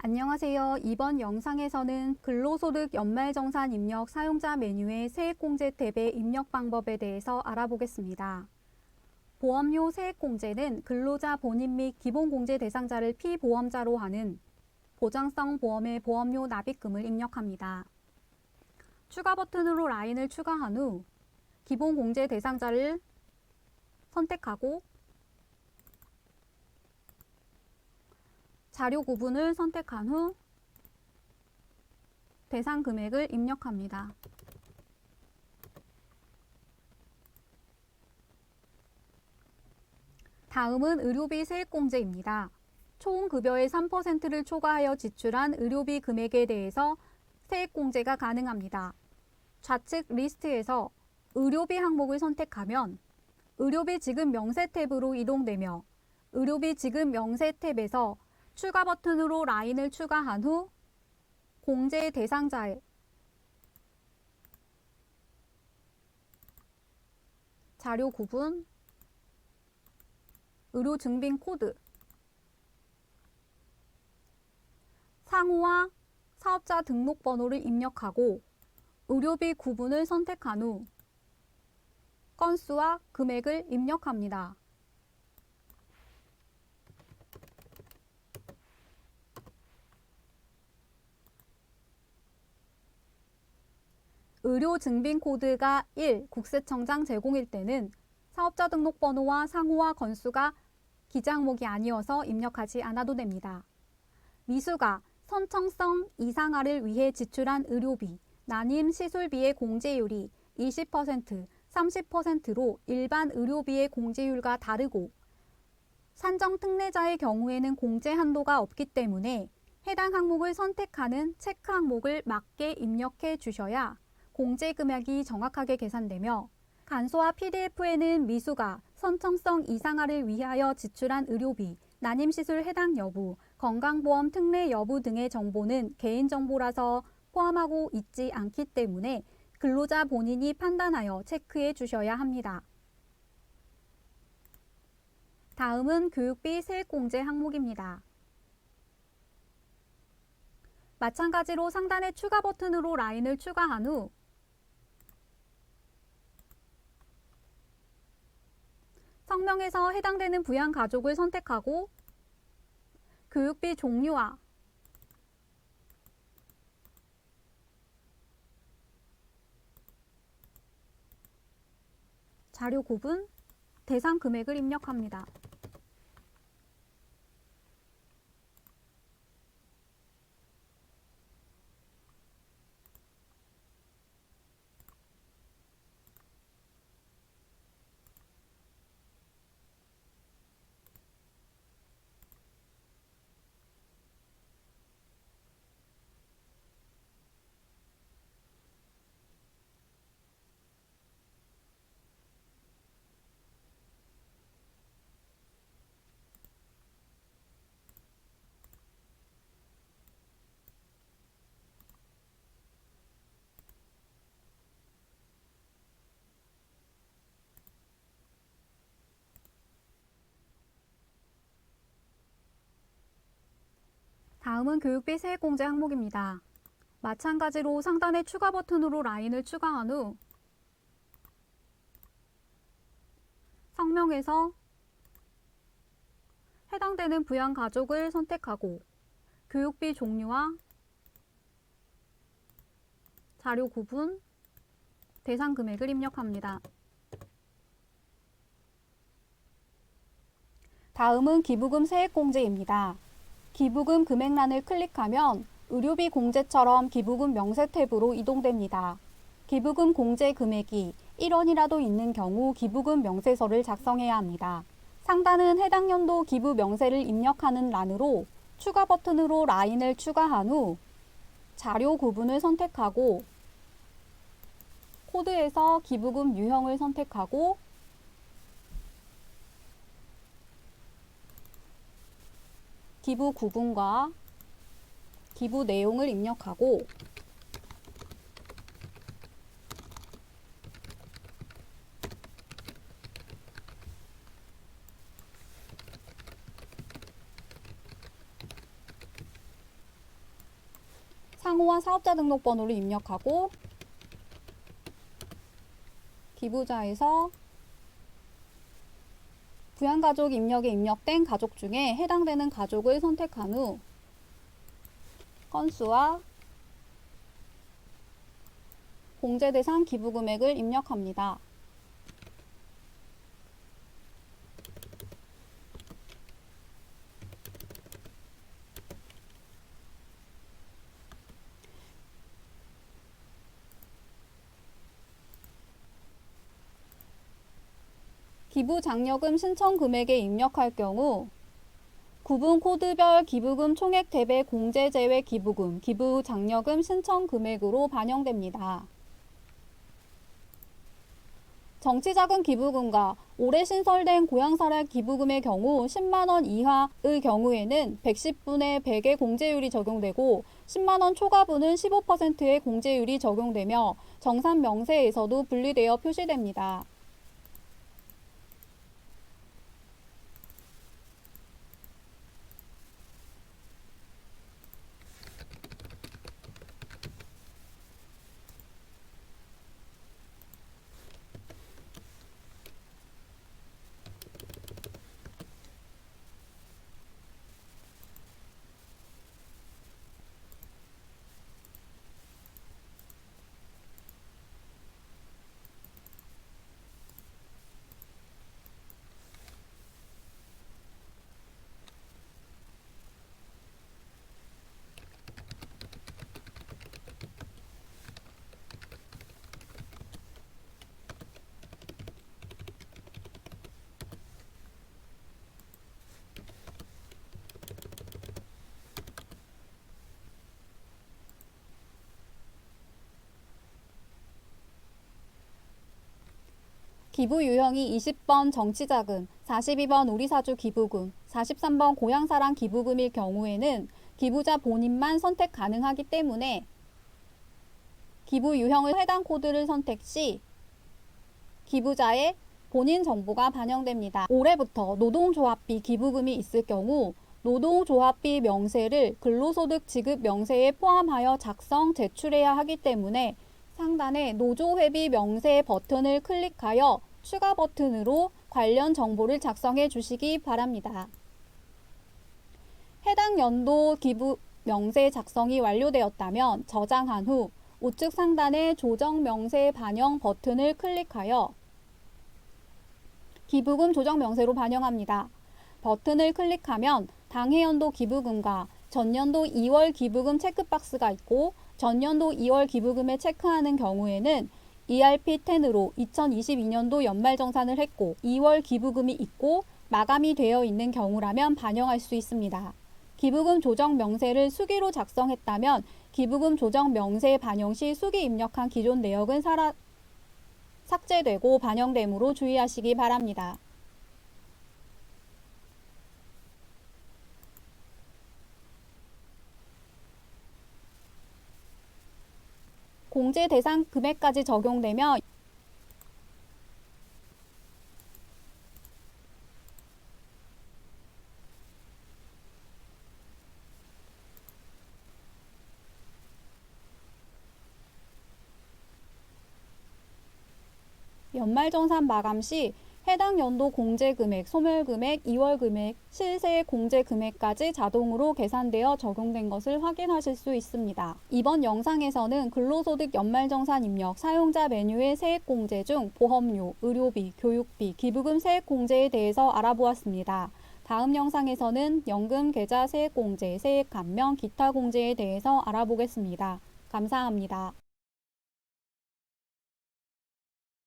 안녕하세요. 이번 영상에서는 근로소득 연말정산 입력 사용자 메뉴의 세액공제 탭의 입력 방법에 대해서 알아보겠습니다. 보험료 세액공제는 근로자 본인 및 기본공제 대상자를 피보험자로 하는 보장성 보험의 보험료 납입금을 입력합니다. 추가 버튼으로 라인을 추가한 후 기본공제 대상자를 선택하고 자료 구분을 선택한 후 대상 금액을 입력합니다. 다음은 의료비 세액공제입니다. 총 급여의 3%를 초과하여 지출한 의료비 금액에 대해서 세액공제가 가능합니다. 좌측 리스트에서 의료비 항목을 선택하면 의료비 지급 명세 탭으로 이동되며 의료비 지급 명세 탭에서 추가 버튼으로 라인을 추가한 후 공제 대상자의 자료 구분, 의료 증빙 코드, 상호와 사업자 등록 번호를 입력하고 의료비 구분을 선택한 후 건수와 금액을 입력합니다. 의료 증빙 코드가 1 국세청장 제공일 때는 사업자 등록번호와 상호와 건수가 기재 항목이 아니어서 입력하지 않아도 됩니다. 미수가 선청성 이상화를 위해 지출한 의료비, 난임 시술비의 공제율이 20%, 30%로 일반 의료비의 공제율과 다르고 산정 특례자의 경우에는 공제 한도가 없기 때문에 해당 항목을 선택하는 체크 항목을 맞게 입력해 주셔야 공제 금액이 정확하게 계산되며 간소화 PDF에는 미수가 선청성 이상화를 위하여 지출한 의료비, 난임시술 해당 여부, 건강보험 특례 여부 등의 정보는 개인정보라서 포함하고 있지 않기 때문에 근로자 본인이 판단하여 체크해 주셔야 합니다. 다음은 교육비 세액공제 항목입니다. 마찬가지로 상단의 추가 버튼으로 라인을 추가한 후 성명에서 해당되는 부양 가족을 선택하고 교육비 종류와 자료 구분, 대상 금액을 입력합니다. 다음은 교육비 세액공제 항목입니다. 마찬가지로 상단의 추가 버튼으로 라인을 추가한 후 성명에서 해당되는 부양 가족을 선택하고 교육비 종류와 자료 구분, 대상 금액을 입력합니다. 다음은 기부금 세액공제입니다. 기부금 금액란을 클릭하면 의료비 공제처럼 기부금 명세 탭으로 이동됩니다. 기부금 공제 금액이 1원이라도 있는 경우 기부금 명세서를 작성해야 합니다. 상단은 해당 연도 기부 명세를 입력하는 란으로 추가 버튼으로 라인을 추가한 후 자료 구분을 선택하고 코드에서 기부금 유형을 선택하고 기부 구분과 기부 내용을 입력하고 상호와 사업자 등록번호를 입력하고 기부자에서 부양가족 입력에 입력된 가족 중에 해당되는 가족을 선택한 후 건수와 공제 대상 기부 금액을 입력합니다. 기부 장려금 신청 금액에 입력할 경우 구분 코드별 기부금 총액 대배 공제 제외 기부금, 기부 장려금 신청 금액으로 반영됩니다. 정치자금 기부금과 올해 신설된 고향사랑 기부금의 경우 10만원 이하의 경우에는 110분의 100의 공제율이 적용되고 10만원 초과분은 15%의 공제율이 적용되며 정산 명세에서도 분리되어 표시됩니다. 기부 유형이 20번 정치자금, 42번 우리사주 기부금, 43번 고향사랑 기부금일 경우에는 기부자 본인만 선택 가능하기 때문에 기부 유형을 해당 코드를 선택 시 기부자의 본인 정보가 반영됩니다. 올해부터 노동조합비 기부금이 있을 경우 노동조합비 명세를 근로소득 지급 명세에 포함하여 작성, 제출해야 하기 때문에 상단에 노조회비 명세 버튼을 클릭하여 추가 버튼으로 관련 정보를 작성해 주시기 바랍니다. 해당 연도 기부 명세 작성이 완료되었다면 저장한 후 우측 상단의 조정 명세 반영 버튼을 클릭하여 기부금 조정 명세로 반영합니다. 버튼을 클릭하면 당해 연도 기부금과 전년도 2월 기부금 체크박스가 있고 전년도 2월 기부금에 체크하는 경우에는 ERP10으로 2022년도 연말정산을 했고 2월 기부금이 있고 마감이 되어 있는 경우라면 반영할 수 있습니다. 기부금 조정 명세를 수기로 작성했다면 기부금 조정 명세 반영 시 수기 입력한 기존 내역은 사라, 삭제되고 반영되므로 주의하시기 바랍니다. 공제 대상 금액까지 적용되며 연말정산 마감 시 해당 연도 공제 금액, 소멸 금액, 2월 금액, 실세 공제 금액까지 자동으로 계산되어 적용된 것을 확인하실 수 있습니다. 이번 영상에서는 근로소득 연말정산 입력 사용자 메뉴의 세액 공제 중 보험료, 의료비, 교육비, 기부금 세액 공제에 대해서 알아보았습니다. 다음 영상에서는 연금 계좌 세액 공제, 세액 감면, 기타 공제에 대해서 알아보겠습니다. 감사합니다.